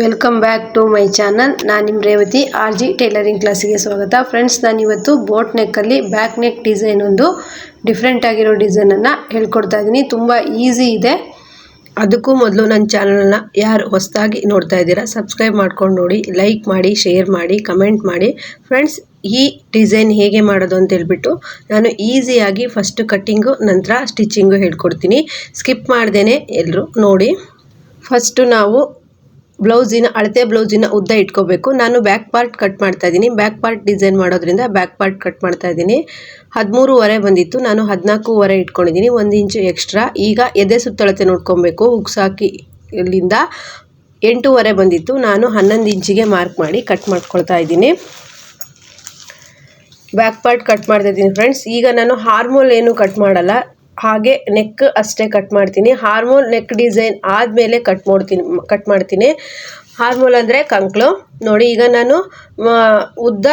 Welcome back to my channel ನಾನು ನಿಮ್ಮ Revathi, R G tailoring ಕ್ಲಾಸಿಗೆ ಸ್ವಾಗತ. ಫ್ರೆಂಡ್ಸ್ ನಾನಿವತ್ತು ಬೋಟ್ ನೆಕ್ಕಲ್ಲಿ ಬ್ಯಾಕ್ ನೆಕ್ ಡಿಸೈನ್ ಒಂದು ಡಿಫ್ರೆಂಟ್ ಆಗಿರೋ ಡಿಸೈನನ್ನು ಹೇಳ್ಕೊಡ್ತಾ ಇದ್ದೀನಿ ತುಂಬ ಈಸಿ ಇದೆ. ಅದಕ್ಕೂ ಮೊದಲು ನನ್ನ ಚಾನಲನ್ನು ಯಾರು ಹೊಸದಾಗಿ ನೋಡ್ತಾ ಇದ್ದೀರಾ ಸಬ್ಸ್ಕ್ರೈಬ್ ಮಾಡ್ಕೊಂಡು ನೋಡಿ ಲೈಕ್ ಮಾಡಿ ಶೇರ್ ಮಾಡಿ ಕಮೆಂಟ್ ಮಾಡಿ. ಫ್ರೆಂಡ್ಸ್ ಈ ಡಿಸೈನ್ ಹೇಗೆ ಮಾಡೋದು ಅಂತ ಹೇಳ್ಬಿಟ್ಟು ನಾನು ಈಸಿಯಾಗಿ ಫಸ್ಟ್ ಕಟ್ಟಿಂಗು ನಂತರ ಸ್ಟಿಚಿಂಗು ಹೇಳ್ಕೊಡ್ತೀನಿ. ಸ್ಕಿಪ್ ಮಾಡ್ದೇನೆ ಎಲ್ಲರೂ ನೋಡಿ. ಫಸ್ಟು ನಾವು ಬ್ಲೌಸಿನ, ಅಳತೆ ಬ್ಲೌಸಿನ ಉದ್ದ ಇಟ್ಕೋಬೇಕು. ನಾನು ಬ್ಯಾಕ್ ಪಾರ್ಟ್ ಕಟ್ ಮಾಡ್ತಾ ಇದ್ದೀನಿ. ಬ್ಯಾಕ್ ಪಾರ್ಟ್ ಡಿಸೈನ್ ಮಾಡೋದ್ರಿಂದ ಬ್ಯಾಕ್ ಪಾರ್ಟ್ ಕಟ್ ಮಾಡ್ತಾ ಇದ್ದೀನಿ. ಹದಿಮೂರುವರೆ ಬಂದಿತ್ತು. ನಾನು ಹದಿನಾಲ್ಕೂವರೆ ಇಟ್ಕೊಂಡಿದ್ದೀನಿ. ಒಂದು ಇಂಚು ಎಕ್ಸ್ಟ್ರಾ ಈಗ ಎದೆ ಸುತ್ತಳತೆ ನೋಡ್ಕೊಬೇಕು. ಉಗ್ಸಾಕಿ ಇಲ್ಲಿಂದ ಎಂಟೂವರೆ ಬಂದಿತ್ತು. ನಾನು ಹನ್ನೊಂದು ಇಂಚಿಗೆ ಮಾರ್ಕ್ ಮಾಡಿ ಕಟ್ ಮಾಡ್ಕೊಳ್ತಾ ಇದ್ದೀನಿ. ಬ್ಯಾಕ್ ಪಾರ್ಟ್ ಕಟ್ ಮಾಡ್ತಾ ಇದ್ದೀನಿ ಫ್ರೆಂಡ್ಸ್ ಈಗ ನಾನು ಹಾರ್ಮೋಲ್ ಏನು ಕಟ್ ಮಾಡಲ್ಲ. ಹಾಗೆ ನೆಕ್ ಅಷ್ಟೇ ಕಟ್ ಮಾಡ್ತೀನಿ. ಹಾರ್ಮೋಲ್ ನೆಕ್ ಡಿಸೈನ್ ಆದಮೇಲೆ ಕಟ್ ಮಾಡ್ತೀನಿ ಕಟ್ ಮಾಡ್ತೀನಿ. ಹಾರ್ಮೋಲ್ ಅಂದರೆ ಕಂಕ್ಳು. ನೋಡಿ, ಈಗ ನಾನು ಉದ್ದ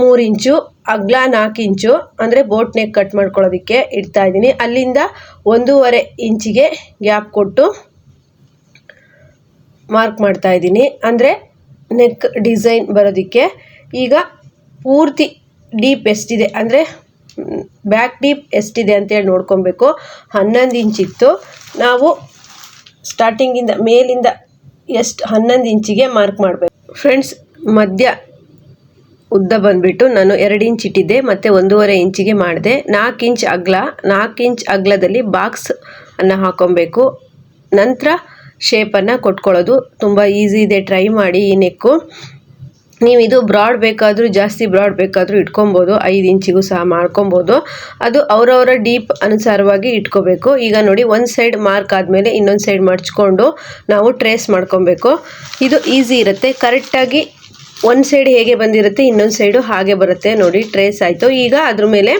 ಮೂರು ಇಂಚು, ಅಗ್ಲ ನಾಲ್ಕು ಇಂಚು, ಅಂದರೆ ಬೋಟ್ ನೆಕ್ ಕಟ್ ಮಾಡ್ಕೊಳ್ಳೋದಕ್ಕೆ ಇಡ್ತಾ ಇದ್ದೀನಿ. ಅಲ್ಲಿಂದ ಒಂದೂವರೆ ಇಂಚಿಗೆ ಗ್ಯಾಪ್ ಕೊಟ್ಟು ಮಾರ್ಕ್ ಮಾಡ್ತಾ ಇದ್ದೀನಿ. ಅಂದರೆ ನೆಕ್ ಡಿಸೈನ್ ಬರೋದಕ್ಕೆ ಈಗ ಪೂರ್ತಿ ಡೀಪ್ ಎಷ್ಟಿದೆ, ಅಂದರೆ ಬ್ಯಾಕ್ ಡೀಪ್ ಎಷ್ಟಿದೆ ಅಂತೇಳಿ ನೋಡ್ಕೊಬೇಕು. ಹನ್ನೊಂದು ಇಂಚಿತ್ತು ನಾವು ಸ್ಟಾರ್ಟಿಂಗಿಂದ ಮೇಲಿಂದ ಎಷ್ಟು ಹನ್ನೊಂದು ಇಂಚಿಗೆ ಮಾರ್ಕ್ ಮಾಡಬೇಕು. ಫ್ರೆಂಡ್ಸ್ ಮಧ್ಯ ಉದ್ದ ಬಂದುಬಿಟ್ಟು ನಾನು ಎರಡು ಇಂಚ್ ಇಟ್ಟಿದ್ದೆ, ಮತ್ತು ಒಂದೂವರೆ ಇಂಚಿಗೆ ಮಾಡಿದೆ. ನಾಲ್ಕು ಇಂಚ್ ಅಗಲ ನಾಲ್ಕು ಇಂಚ್ ಅಗಲದಲ್ಲಿ ಬಾಕ್ಸ್ ಅನ್ನು ಹಾಕೊಬೇಕು. ನಂತರ ಶೇಪನ್ನು ಕೊಟ್ಕೊಳ್ಳೋದು. ತುಂಬ ಈಸಿ ಇದೆ. ಟ್ರೈ ಮಾಡಿ ಈ ನೆಕ್ಕು ನೀವು ಇದು ಬ್ರಾಡ್ ಬೇಕಾದರೂ ಜಾಸ್ತಿ ಬ್ರಾಡ್ ಬೇಕಾದರೂ ಇಟ್ಕೊಬೋದು. ಐದು ಇಂಚಿಗೂ ಸಹ ಮಾಡ್ಕೊಬೋದು. ಅದು ಅವರವರ ಡೀಪ್ ಅನುಸಾರವಾಗಿ ಇಟ್ಕೋಬೇಕು. ಈಗ ನೋಡಿ, ಒಂದು ಸೈಡ್ ಮಾರ್ಕ್ ಆದಮೇಲೆ ಇನ್ನೊಂದು ಸೈಡ್ ಮಡ್ಚ್ಕೊಂಡು ನಾವು ಟ್ರೇಸ್ ಮಾಡ್ಕೊಬೇಕು. ಇದು ಈಸಿ ಇರುತ್ತೆ. ಕರೆಕ್ಟಾಗಿ ಒಂದು ಸೈಡ್ ಹೇಗೆ ಬಂದಿರುತ್ತೆ, ಇನ್ನೊಂದು ಸೈಡು ಹಾಗೆ ಬರುತ್ತೆ. ನೋಡಿ, ಟ್ರೇಸ್ ಆಯಿತು. ಈಗ ಅದ್ರ ಮೇಲೆ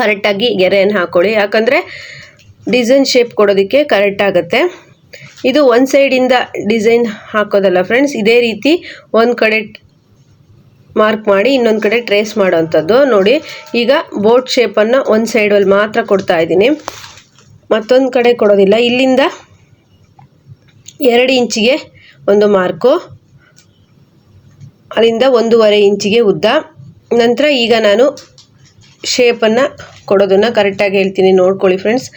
ಕರೆಕ್ಟಾಗಿ ಗೆರೆಯನ್ನು ಹಾಕ್ಕೊಳ್ಳಿ ಯಾಕಂದರೆ ಡಿಸೈನ್ ಶೇಪ್ ಕೊಡೋದಕ್ಕೆ ಕರೆಕ್ಟ್ ಆಗುತ್ತೆ. ಇದು ಒಂದು ಸೈಡಿಂದ ಡಿಸೈನ್ ಹಾಕೋದಲ್ಲ ಫ್ರೆಂಡ್ಸ್ ಇದೇ ರೀತಿ ಒಂದು ಕಡೆ ಮಾರ್ಕ್ ಮಾಡಿ ಇನ್ನೊಂದು ಕಡೆ ಟ್ರೇಸ್ ಮಾಡೋವಂಥದ್ದು. ನೋಡಿ, ಈಗ ಬೋಟ್ ಶೇಪನ್ನು ಒಂದು ಸೈಡಲ್ಲಿ ಮಾತ್ರ ಕೊಡ್ತಾ ಇದ್ದೀನಿ. ಮತ್ತೊಂದು ಕಡೆ ಕೊಡೋದಿಲ್ಲ. ಇಲ್ಲಿಂದ ಎರಡು ಇಂಚಿಗೆ ಒಂದು ಮಾರ್ಕು ಅಲ್ಲಿಂದ ಒಂದೂವರೆ ಇಂಚಿಗೆ ಉದ್ದ. ನಂತರ ಈಗ ನಾನು ಶೇಪನ್ನು ಕೊಡೋದನ್ನು ಕರೆಕ್ಟಾಗಿ ಹೇಳ್ತೀನಿ. ನೋಡ್ಕೊಳ್ಳಿ ಫ್ರೆಂಡ್ಸ್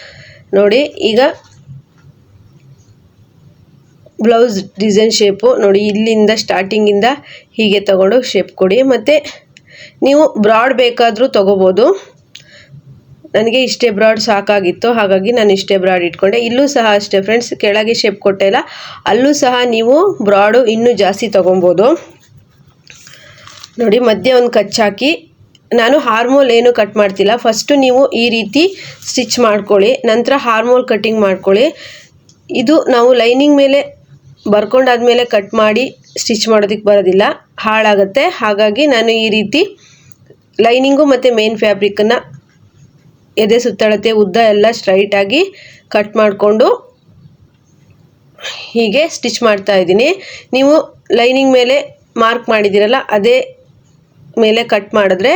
ನೋಡಿ, ಈಗ ಬ್ಲೌಸ್ ಡಿಸೈನ್ ಶೇಪು. ನೋಡಿ, ಇಲ್ಲಿಂದ ಸ್ಟಾರ್ಟಿಂಗಿಂದ ಹೀಗೆ ತಗೊಂಡು ಶೇಪ್ ಕೊಡಿ. ಮತ್ತು ನೀವು ಬ್ರಾಡ್ ಬೇಕಾದರೂ ತೊಗೋಬೋದು. ನನಗೆ ಇಷ್ಟೇ ಬ್ರಾಡ್ ಸಾಕಾಗಿತ್ತು. ಹಾಗಾಗಿ ನಾನು ಇಷ್ಟೇ ಬ್ರಾಡ್ ಇಟ್ಕೊಂಡೆ. ಇಲ್ಲೂ ಸಹ ಅಷ್ಟೇ ಫ್ರೆಂಡ್ಸ್ ಕೆಳಗೆ ಶೇಪ್ ಕೊಟ್ಟೆ ಇಲ್ಲ ಅಲ್ಲೂ ಸಹ ನೀವು ಬ್ರಾಡು ಇನ್ನೂ ಜಾಸ್ತಿ ತೊಗೊಬೋದು. ನೋಡಿ, ಮಧ್ಯೆ ಒಂದು ಕಚ್ಚಾಕಿ ನಾನು ಹಾರ್ಮೋಲ್ ಏನು ಕಟ್ ಮಾಡ್ತಿಲ್ಲ. ಫಸ್ಟು ನೀವು ಈ ರೀತಿ ಸ್ಟಿಚ್ ಮಾಡ್ಕೊಳ್ಳಿ. ನಂತರ ಹಾರ್ಮೋಲ್ ಕಟ್ಟಿಂಗ್ ಮಾಡ್ಕೊಳ್ಳಿ. ಇದು ನಾವು ಲೈನಿಂಗ್ ಮೇಲೆ ಬರ್ಕೊಂಡಾದ್ಮೇಲೆ ಕಟ್ ಮಾಡಿ ಸ್ಟಿಚ್ ಮಾಡೋದಕ್ಕೆ ಬರೋದಿಲ್ಲ. ಹಾಳಾಗುತ್ತೆ. ಹಾಗಾಗಿ ನಾನು ಈ ರೀತಿ ಲೈನಿಂಗು ಮತ್ತು ಮೇನ್ ಫ್ಯಾಬ್ರಿಕ್ಕನ್ನು ಎದೆ ಸುತ್ತಳತೆ, ಉದ್ದ ಎಲ್ಲ ಸ್ಟ್ರೈಟಾಗಿ ಕಟ್ ಮಾಡಿಕೊಂಡು ಹೀಗೆ ಸ್ಟಿಚ್ ಮಾಡ್ತಾ ಇದ್ದೀನಿ. ನೀವು ಲೈನಿಂಗ್ ಮೇಲೆ ಮಾರ್ಕ್ ಮಾಡಿದ್ದೀರಲ್ಲ, ಅದೇ ಮೇಲೆ ಕಟ್ ಮಾಡಿದ್ರೆ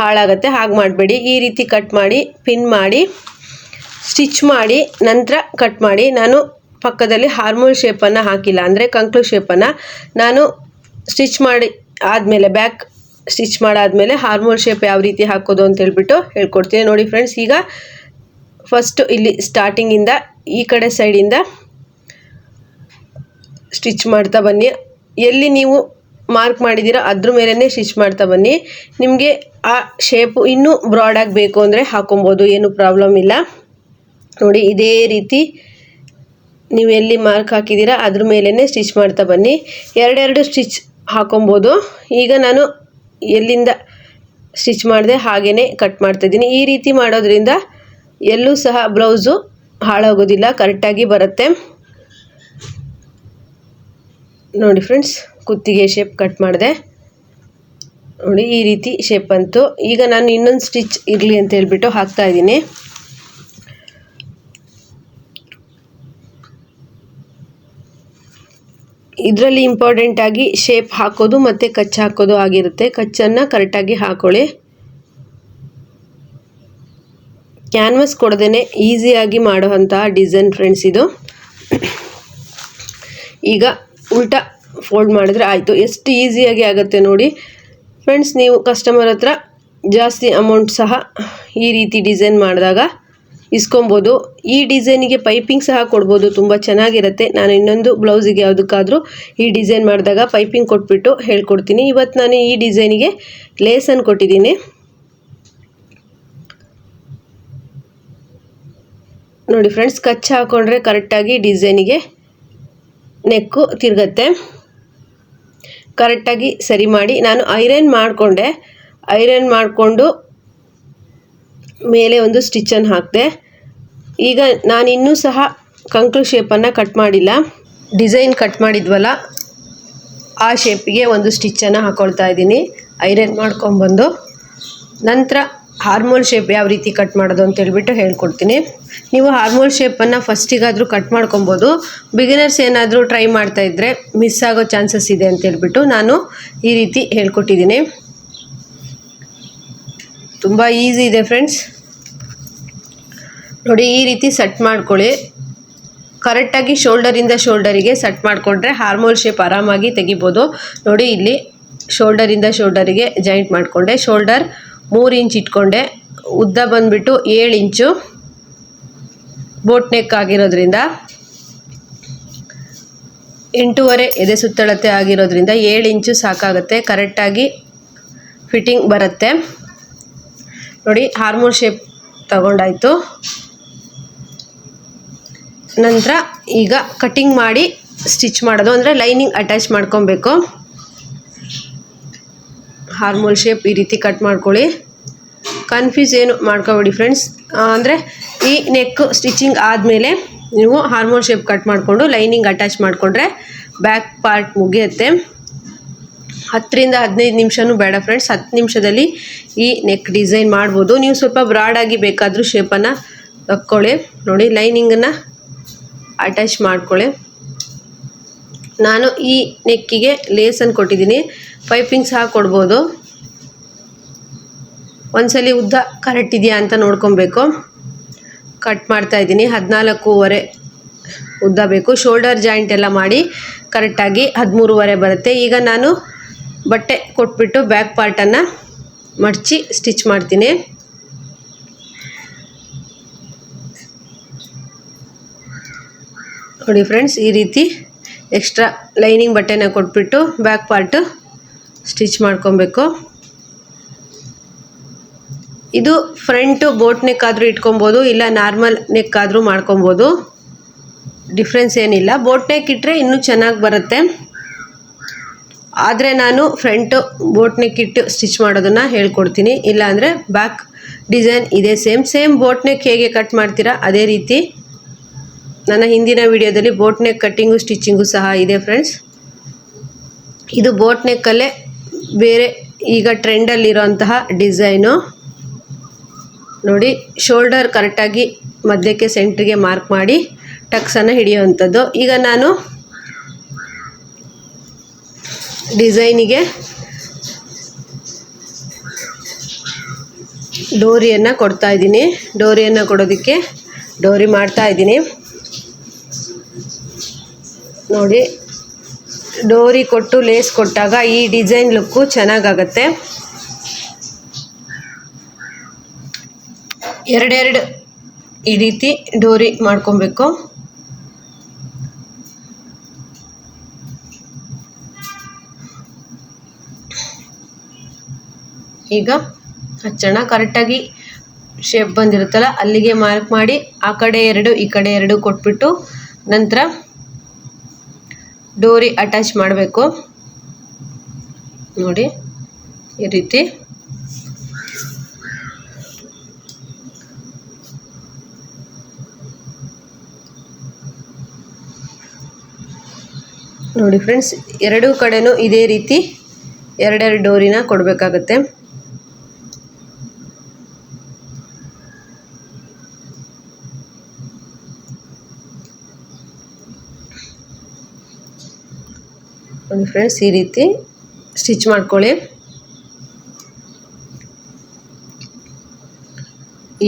ಹಾಳಾಗುತ್ತೆ. ಹಾಗೆ ಮಾಡಬೇಡಿ. ಈ ರೀತಿ ಕಟ್ ಮಾಡಿ ಪಿನ್ ಮಾಡಿ ಸ್ಟಿಚ್ ಮಾಡಿ, ನಂತರ ಕಟ್ ಮಾಡಿ. ನಾನು ಪಕ್ಕದಲ್ಲಿ ಹಾರ್ಮೋಲ್ ಶೇಪನ್ನು ಹಾಕಿಲ್ಲ ಅಂದರೆ ಕಂಕ್ಳು ಶೇಪನ್ನು ನಾನು ಸ್ಟಿಚ್ ಮಾಡಿ ಆದಮೇಲೆ ಬ್ಯಾಕ್ ಸ್ಟಿಚ್ ಮಾಡಾದಮೇಲೆ ಹಾರ್ಮೋಲ್ ಶೇಪ್ ಯಾವ ರೀತಿ ಹಾಕೋದು ಅಂತ ಹೇಳ್ಬಿಟ್ಟು ಹೇಳ್ಕೊಡ್ತೀನಿ. ನೋಡಿ ಫ್ರೆಂಡ್ಸ್ ಈಗ ಫಸ್ಟು ಇಲ್ಲಿ ಸ್ಟಾರ್ಟಿಂಗಿಂದ ಈ ಕಡೆ ಸೈಡಿಂದ ಸ್ಟಿಚ್ ಮಾಡ್ತಾ ಬನ್ನಿ. ಎಲ್ಲಿ ನೀವು ಮಾರ್ಕ್ ಮಾಡಿದ್ದೀರೋ ಅದ್ರ ಮೇಲೇ ಸ್ಟಿಚ್ ಮಾಡ್ತಾ ಬನ್ನಿ. ನಿಮಗೆ ಆ ಶೇಪು ಇನ್ನೂ ಬ್ರಾಡಾಗಿ ಬೇಕು ಅಂದರೆ ಹಾಕೊಬೋದು, ಏನು ಪ್ರಾಬ್ಲಮ್ ಇಲ್ಲ. ನೋಡಿ, ಇದೇ ರೀತಿ ನೀವು ಎಲ್ಲಿ ಮಾರ್ಕ್ ಹಾಕಿದ್ದೀರಾ, ಅದ್ರ ಮೇಲೇ ಸ್ಟಿಚ್ ಮಾಡ್ತಾ ಬನ್ನಿ. ಎರಡೆರಡು ಸ್ಟಿಚ್ ಹಾಕೊಬೋದು. ಈಗ ನಾನು ಎಲ್ಲಿಂದ ಸ್ಟಿಚ್ ಮಾಡಿದೆ ಹಾಗೆಯೇ ಕಟ್ ಮಾಡ್ತಾಯಿದ್ದೀನಿ ಈ ರೀತಿ ಮಾಡೋದ್ರಿಂದ ಎಲ್ಲೂ ಸಹ ಬ್ಲೌಸು ಹಾಳಾಗೋದಿಲ್ಲ ಕರೆಕ್ಟಾಗಿ ಬರುತ್ತೆ. ನೋಡಿ ಫ್ರೆಂಡ್ಸ್ ಕುತ್ತಿಗೆ ಶೇಪ್ ಕಟ್ ಮಾಡಿದೆ. ನೋಡಿ ಈ ರೀತಿ ಶೇಪ್ ಅಂತು ಈಗ ನಾನು ಇನ್ನೊಂದು ಸ್ಟಿಚ್ ಇರಲಿ ಅಂತ ಹೇಳ್ಬಿಟ್ಟು ಹಾಕ್ತಾ ಇದರಲ್ಲಿ ಇಂಪಾರ್ಟೆಂಟ್ ಆಗಿ ಶೇಪ್ ಹಾಕೋದು ಮತ್ತು ಕಚ್ ಹಾಕೋದು ಆಗಿರುತ್ತೆ. ಕಚ್ಚನ್ನು ಕರೆಕ್ಟಾಗಿ ಹಾಕೊಳ್ಳಿ. ಕ್ಯಾನ್ವಸ್ ಕೊಡದೇ ಈಸಿಯಾಗಿ ಮಾಡುವಂತಹ ಡಿಸೈನ್ ಫ್ರೆಂಡ್ಸ್ ಇದು. ಈಗ ಉಲ್ಟ ಫೋಲ್ಡ್ ಮಾಡಿದ್ರೆ ಆಯಿತು. ಎಷ್ಟು ಈಸಿಯಾಗಿ ಆಗುತ್ತೆ ನೋಡಿ. ಫ್ರೆಂಡ್ಸ್ ನೀವು ಕಸ್ಟಮರ್ ಹತ್ರ ಜಾಸ್ತಿ ಅಮೌಂಟ್ ಸಹ ಈ ರೀತಿ ಡಿಸೈನ್ ಮಾಡಿದಾಗ ಇಸ್ಕೊಬೋದು. ಈ ಡಿಸೈನಿಗೆ ಪೈಪಿಂಗ್ ಸಹ ಕೊಡ್ಬೋದು. ತುಂಬ ಚೆನ್ನಾಗಿರುತ್ತೆ. ನಾನು ಇನ್ನೊಂದು ಬ್ಲೌಸಿಗೆ ಯಾವುದಕ್ಕಾದರೂ ಈ ಡಿಸೈನ್ ಮಾಡಿದಾಗ ಪೈಪಿಂಗ್ ಕೊಟ್ಬಿಟ್ಟು ಹೇಳ್ಕೊಡ್ತೀನಿ. ಇವತ್ತು ನಾನು ಈ ಡಿಸೈನಿಗೆ ಲೇಸನ್ನು ಕೊಟ್ಟಿದ್ದೀನಿ. ನೋಡಿ ಫ್ರೆಂಡ್ಸ್ ಕಚ್ಚ ಹಾಕೊಂಡ್ರೆ ಕರೆಕ್ಟಾಗಿ ಡಿಸೈನಿಗೆ ನೆಕ್ಕು ತಿರುಗತ್ತೆ. ಕರೆಕ್ಟಾಗಿ ಸರಿ ಮಾಡಿ. ನಾನು ಐರನ್ ಮಾಡಿಕೊಂಡೆ. ಐರನ್ ಮಾಡಿಕೊಂಡು ಮೇಲೆ ಒಂದು ಸ್ಟಿಚ್ಚನ್ನು ಹಾಕಿದೆ. ಈಗ ನಾನು ಇನ್ನೂ ಸಹ ಕಂಕ್ಳು ಶೇಪನ್ನು ಕಟ್ ಮಾಡಿಲ್ಲ. ಡಿಸೈನ್ ಕಟ್ ಮಾಡಿದ್ವಲ್ಲ, ಆ ಶೇಪಿಗೆ ಒಂದು ಸ್ಟಿಚ್ಚನ್ನು ಹಾಕ್ಕೊಳ್ತಾ ಇದ್ದೀನಿ. ಐರನ್ ಮಾಡ್ಕೊಂಬಂದು ನಂತರ ಹಾರ್ಮೋಲ್ ಶೇಪ್ ಯಾವ ರೀತಿ ಕಟ್ ಮಾಡೋದು ಅಂತ ಹೇಳ್ಬಿಟ್ಟು ಹೇಳ್ಕೊಡ್ತೀನಿ. ನೀವು ಹಾರ್ಮೋಲ್ ಶೇಪನ್ನು ಫಸ್ಟಿಗಾದರೂ ಕಟ್ ಮಾಡ್ಕೊಬೋದು. ಬಿಗಿನರ್ಸ್ ಏನಾದರೂ ಟ್ರೈ ಮಾಡ್ತಾ ಇದ್ದರೆ ಮಿಸ್ ಆಗೋ ಚಾನ್ಸಸ್ ಇದೆ ಅಂತ ಹೇಳ್ಬಿಟ್ಟು ನಾನು ಈ ರೀತಿ ಹೇಳ್ಕೊಟ್ಟಿದ್ದೀನಿ. ತುಂಬ ಈಸಿ ಇದೆ ಫ್ರೆಂಡ್ಸ್ ನೋಡಿ, ಈ ರೀತಿ ಸೆಟ್ ಮಾಡ್ಕೊಳ್ಳಿ. ಕರೆಕ್ಟಾಗಿ ಶೋಲ್ಡರಿಂದ ಶೋಲ್ಡರಿಗೆ ಸೆಟ್ ಮಾಡಿಕೊಂಡ್ರೆ ಹಾರ್ಮೋಲ್ ಶೇಪ್ ಆರಾಮಾಗಿ ತೆಗಿಬೋದು. ನೋಡಿ, ಇಲ್ಲಿ ಶೋಲ್ಡರಿಂದ ಶೋಲ್ಡರಿಗೆ ಜಾಯಿಂಟ್ ಮಾಡಿಕೊಂಡೆ. ಶೋಲ್ಡರ್ ಮೂರು ಇಂಚ್ ಇಟ್ಕೊಂಡೆ. ಉದ್ದ ಬಂದುಬಿಟ್ಟು ಏಳು ಇಂಚು ಬೋಟ್ ನೆಕ್ ಆಗಿರೋದ್ರಿಂದ ಎಂಟೂವರೆ ಎದೆ ಸುತ್ತಳತೆ ಆಗಿರೋದ್ರಿಂದ ಏಳು ಇಂಚು ಸಾಕಾಗುತ್ತೆ. ಕರೆಕ್ಟಾಗಿ ಫಿಟ್ಟಿಂಗ್ ಬರುತ್ತೆ. ನೋಡಿ ಹಾರ್ಮೋನ್ ಶೇಪ್ ತಗೊಂಡಾಯಿತು. ನಂತರ ಈಗ ಕಟ್ಟಿಂಗ್ ಮಾಡಿ ಸ್ಟಿಚ್ ಮಾಡೋದು. ಅಂದರೆ ಲೈನಿಂಗ್ ಅಟ್ಯಾಚ್ ಮಾಡ್ಕೊಬೇಕು. ಹಾರ್ಮೋಲ್ ಶೇಪ್ ಈ ರೀತಿ ಕಟ್ ಮಾಡ್ಕೊಳ್ಳಿ. ಕನ್ಫ್ಯೂಸ್ ಏನು ಮಾಡ್ಕೊಬೇಡಿ ಫ್ರೆಂಡ್ಸ್ ಅಂದರೆ ಈ ನೆಕ್ ಸ್ಟಿಚಿಂಗ್ ಆದಮೇಲೆ ನೀವು ಹಾರ್ಮೋಲ್ ಶೇಪ್ ಕಟ್ ಮಾಡಿಕೊಂಡು ಲೈನಿಂಗ್ ಅಟ್ಯಾಚ್ ಮಾಡಿಕೊಂಡ್ರೆ ಬ್ಯಾಕ್ ಪಾರ್ಟ್ ಮುಗಿಯುತ್ತೆ. ಹತ್ತರಿಂದ ಹದಿನೈದು ನಿಮಿಷನೂ ಬೇಡ ಫ್ರೆಂಡ್ಸ್ ಹತ್ತು ನಿಮಿಷದಲ್ಲಿ ಈ ನೆಕ್ ಡಿಸೈನ್ ಮಾಡ್ಬೋದು. ನೀವು ಸ್ವಲ್ಪ ಬ್ರಾಡಾಗಿ ಬೇಕಾದರೂ ಶೇಪನ್ನು ತಕ್ಕೊಳ್ಳಿ. ನೋಡಿ ಲೈನಿಂಗನ್ನು ಅಟ್ಯಾಚ್ ಮಾಡ್ಕೊಳ್ಳಿ. ನಾನು ಈ ನೆಕ್ಕಿಗೆ ಲೇಸನ್ನು ಕೊಟ್ಟಿದ್ದೀನಿ. ಪೈಪಿಂಗ್ ಸಹ ಕೊಡ್ಬೋದು. ಒಂದ್ಸಲಿ ಉದ್ದ ಕರೆಕ್ಟ್ ಇದೆಯಾ ಅಂತ ನೋಡ್ಕೊಬೇಕು. ಕಟ್ ಮಾಡ್ತಾ ಇದ್ದೀನಿ. ಹದಿನಾಲ್ಕೂವರೆ ಉದ್ದ ಬೇಕು. ಶೋಲ್ಡರ್ ಜಾಯಿಂಟ್ ಎಲ್ಲ ಮಾಡಿ ಕರೆಕ್ಟಾಗಿ ಹದಿಮೂರುವರೆ ಬರುತ್ತೆ. ಈಗ ನಾನು ಬಟ್ಟೆ ಕೊಟ್ಬಿಟ್ಟು ಬ್ಯಾಕ್ ಪಾರ್ಟನ್ನು ಮಡಚಿ ಸ್ಟಿಚ್ ಮಾಡ್ತೀನಿ. ನೋಡಿ ಫ್ರೆಂಡ್ಸ್, ಈ ರೀತಿ ಎಕ್ಸ್ಟ್ರಾ ಲೈನಿಂಗ್ ಬಟ್ಟೆನ ಕೊಟ್ಬಿಟ್ಟು ಬ್ಯಾಕ್ ಪಾರ್ಟು ಸ್ಟಿಚ್ ಮಾಡ್ಕೊಬೇಕು. ಇದು ಫ್ರಂಟು ಬೋಟ್ ನೆಕ್ ಆದರೂ ಇಟ್ಕೊಬೋದು, ಇಲ್ಲ ನಾರ್ಮಲ್ ನೆಕ್ ಆದರೂ ಮಾಡ್ಕೊಬೋದು. ಡಿಫ್ರೆನ್ಸ್ ಏನಿಲ್ಲ. ಬೋಟ್ ನೆಕ್ ಇಟ್ಟರೆ ಇನ್ನೂ ಚೆನ್ನಾಗಿ ಬರುತ್ತೆ. ಆದರೆ ನಾನು ಫ್ರಂಟು ಬೋಟ್ನೆಕ್ ಇಟ್ಟು ಸ್ಟಿಚ್ ಮಾಡೋದನ್ನು ಹೇಳ್ಕೊಡ್ತೀನಿ. ಇಲ್ಲಾಂದರೆ ಬ್ಯಾಕ್ ಡಿಸೈನ್ ಇದೆ ಸೇಮ್ ಸೇಮ್ ಬೋಟ್ನೆಕ್ ಹೇಗೆ ಕಟ್ ಮಾಡ್ತೀರಾ? ಅದೇ ರೀತಿ ನನ್ನ ಹಿಂದಿನ ವಿಡಿಯೋದಲ್ಲಿ ಬೋಟ್ನೆಕ್ ಕಟ್ಟಿಂಗು ಸ್ಟಿಚ್ಚಿಂಗು ಸಹ ಇದೆ ಫ್ರೆಂಡ್ಸ್ ಇದು ಬೋಟ್ನೆಕ್ಕಲ್ಲೇ ಬೇರೆ ಈಗ ಟ್ರೆಂಡಲ್ಲಿರೋಂತಹ ಡಿಸೈನು ನೋಡಿ ಶೋಲ್ಡರ್ ಕರೆಕ್ಟಾಗಿ ಮಧ್ಯಕ್ಕೆ ಸೆಂಟ್ರಿಗೆ ಮಾರ್ಕ್ ಮಾಡಿ ಟಕ್ಸನ್ನು ಹಿಡಿಯುವಂಥದ್ದು. ಈಗ ನಾನು ಡಿಸೈನಿಗೆ ಡೋರಿಯನ್ನು ಕೊಡ್ತಾ ಇದ್ದೀನಿ. ಡೋರಿಯನ್ನು ಕೊಡೋದಕ್ಕೆ ಡೋರಿ ಮಾಡ್ತಾ ಇದ್ದೀನಿ. ನೋಡಿ, ಡೋರಿ ಕೊಟ್ಟು ಲೇಸ್ ಕೊಟ್ಟಾಗ ಈ ಡಿಸೈನ್ ಲುಕ್ಕು ಚೆನ್ನಾಗಾಗತ್ತೆ. ಎರಡೆರಡು ಈ ರೀತಿ ಡೋರಿ ಮಾಡ್ಕೊಬೇಕು. ಈಗ ಹಚ್ಚೋಣ ಕರೆಕ್ಟಾಗಿ ಶೇಪ್ ಬಂದಿರುತ್ತಲ್ಲ, ಅಲ್ಲಿಗೆ ಮಾರ್ಕ್ ಮಾಡಿ, ಆ ಕಡೆ ಎರಡು, ಈ ಕಡೆ ಎರಡು ಕೊಟ್ಬಿಟ್ಟು ನಂತರ ಡೋರಿ ಅಟ್ಯಾಚ್ ಮಾಡಬೇಕು. ನೋಡಿ, ಈ ರೀತಿ. ನೋಡಿ ಫ್ರೆಂಡ್ಸ್ ಎರಡೂ ಕಡೆನೂ ಇದೇ ರೀತಿ ಎರಡೆರಡು ಡೋರಿನ ಕೊಡಬೇಕಾಗತ್ತೆ. ನೋಡಿ ಫ್ರೆಂಡ್ಸ್ ಈ ರೀತಿ ಸ್ಟಿಚ್ ಮಾಡ್ಕೊಳ್ಳಿ.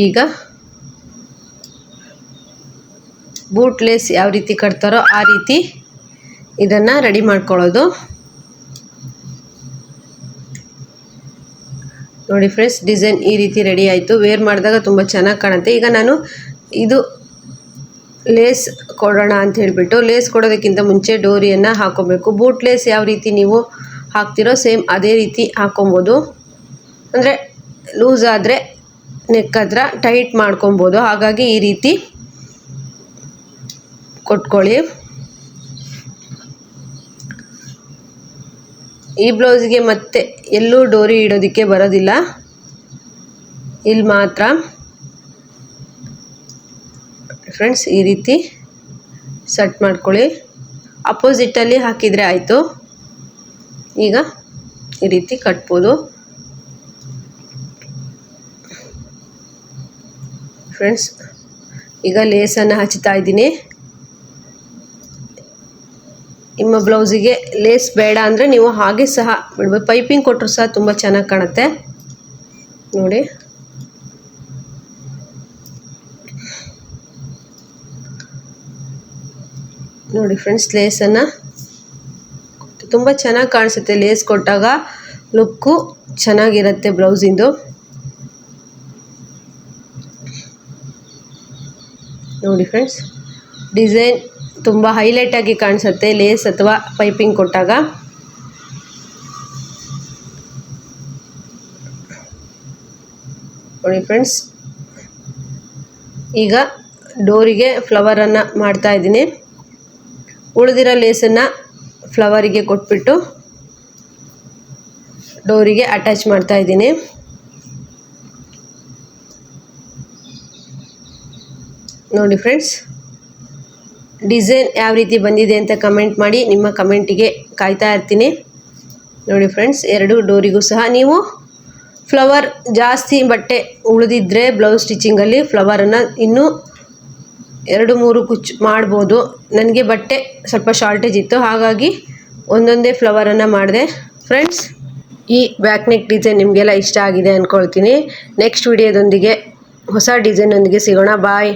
ಈಗ ಬೂಟ್ ಲೇಸ್ ಯಾವ ರೀತಿ ಕಟ್ತಾರೋ ಆ ರೀತಿ ಇದನ್ನು ರೆಡಿ ಮಾಡ್ಕೊಳ್ಳೋದು. ನೋಡಿ ಫ್ರೆಂಡ್ಸ್ ಡಿಸೈನ್ ಈ ರೀತಿ ರೆಡಿ ಆಯಿತು. ವೇರ್ ಮಾಡಿದಾಗ ತುಂಬ ಚೆನ್ನಾಗಿ ಕಾಣುತ್ತೆ. ಈಗ ನಾನು ಇದು ಲೇಸ್ ಕೊಡೋಣ ಅಂತ ಹೇಳಿಬಿಟ್ಟು ಲೇಸ್ ಕೊಡೋದಕ್ಕಿಂತ ಮುಂಚೆ ಡೋರಿಯನ್ನು ಹಾಕೋಬೇಕು. ಬೂಟ್ ಲೇಸ್ ಯಾವ ರೀತಿ ನೀವು ಹಾಕ್ತಿರೋ ಸೇಮ್ ಅದೇ ರೀತಿ ಹಾಕೊಬೋದು. ಅಂದರೆ ಲೂಸ್ ಆದರೆ ನೆಕ್ ಹತ್ರ ಟೈಟ್ ಮಾಡ್ಕೊಬೋದು. ಹಾಗಾಗಿ ಈ ರೀತಿ ಕೊಟ್ಕೊಳ್ಳಿ. ಈ ಬ್ಲೌಸ್ಗೆ ಮತ್ತೆ ಎಲ್ಲೂ ಡೋರಿ ಇಡೋದಕ್ಕೆ ಬರೋದಿಲ್ಲ. ಇಲ್ಲಿ ಮಾತ್ರ. ಫ್ರೆಂಡ್ಸ್ ಈ ರೀತಿ ಸೆಟ್ ಮಾಡ್ಕೊಳ್ಳಿ. ಅಪೋಸಿಟಲ್ಲಿ ಹಾಕಿದರೆ ಆಯಿತು. ಈಗ ಈ ರೀತಿ ಕಟ್ಬೋದು. ಫ್ರೆಂಡ್ಸ್ ಈಗ ಲೇಸನ್ನು ಹಚ್ತಾ ಇದ್ದೀನಿ. ನಿಮ್ಮ ಬ್ಲೌಸಿಗೆ ಲೇಸ್ ಬೇಡ ಅಂದರೆ ನೀವು ಹಾಗೆ ಸಹ, ಬಿಡ್ಬೋದು. ಪೈಪಿಂಗ್ ಕೊಟ್ಟರು ಸಹ ತುಂಬ ಚೆನ್ನಾಗಿ ಕಾಣುತ್ತೆ. ನೋಡಿ. ನೋಡಿ ಫ್ರೆಂಡ್ಸ್ ಲೇಸನ್ನು ತುಂಬ ಚೆನ್ನಾಗಿ ಕಾಣಿಸುತ್ತೆ ಲೇಸ್ ಕೊಟ್ಟಾಗ. ಲುಕ್ಕು ಚೆನ್ನಾಗಿರುತ್ತೆ ಬ್ಲೌಸಿಂದು ನೋಡಿ ಫ್ರೆಂಡ್ಸ್ ಡಿಸೈನ್ ತುಂಬ ಹೈಲೈಟಾಗಿ ಕಾಣಿಸುತ್ತೆ ಲೇಸ್ ಅಥವಾ ಪೈಪಿಂಗ್ ಕೊಟ್ಟಾಗ. ನೋಡಿ ಫ್ರೆಂಡ್ಸ್ ಈಗ ಡೋರಿಗೆ ಫ್ಲವರನ್ನು ಮಾಡ್ತಾ ಇದ್ದೀನಿ. ಉಳಿದಿರೋ ಲೇಸನ್ನು ಫ್ಲವರಿಗೆ ಕೊಟ್ಬಿಟ್ಟು ಡೋರಿಗೆ ಅಟ್ಯಾಚ್ ಮಾಡ್ತಾ ಇದ್ದೀನಿ. ನೋಡಿ ಫ್ರೆಂಡ್ಸ್ ಡಿಸೈನ್ ಯಾವ ರೀತಿ ಬಂದಿದೆ ಅಂತ ಕಮೆಂಟ್ ಮಾಡಿ ನಿಮ್ಮ ಕಮೆಂಟಿಗೆ ಕಾಯ್ತಾ ಇರ್ತೀನಿ. ನೋಡಿ ಫ್ರೆಂಡ್ಸ್ ಎರಡು ಡೋರಿಗೂ ಸಹ ನೀವು ಫ್ಲವರ್ ಜಾಸ್ತಿ ಬಟ್ಟೆ ಉಳಿದಿದ್ದರೆ ಬ್ಲೌಸ್ ಸ್ಟಿಚಿಂಗಲ್ಲಿ ಫ್ಲವರನ್ನು ಇನ್ನೂ ಎರಡು ಮೂರು ಕುಚ್ಚು ಮಾಡ್ಬೋದು. ನನಗೆ ಬಟ್ಟೆ ಸ್ವಲ್ಪ ಶಾರ್ಟೇಜ್ ಇತ್ತು. ಹಾಗಾಗಿ ಒಂದೊಂದೇ ಫ್ಲವರನ್ನು ಮಾಡಿದೆ. ಫ್ರೆಂಡ್ಸ್ ಈ ಬ್ಯಾಕ್ ನೆಕ್ ಡಿಸೈನ್ ನಿಮಗೆಲ್ಲ ಇಷ್ಟ ಆಗಿದೆ ಅಂದ್ಕೊಳ್ತೀನಿ ನೆಕ್ಸ್ಟ್ ವಿಡಿಯೋದೊಂದಿಗೆ ಹೊಸ ಡಿಸೈನೊಂದಿಗೆ ಸಿಗೋಣ. ಬಾಯ್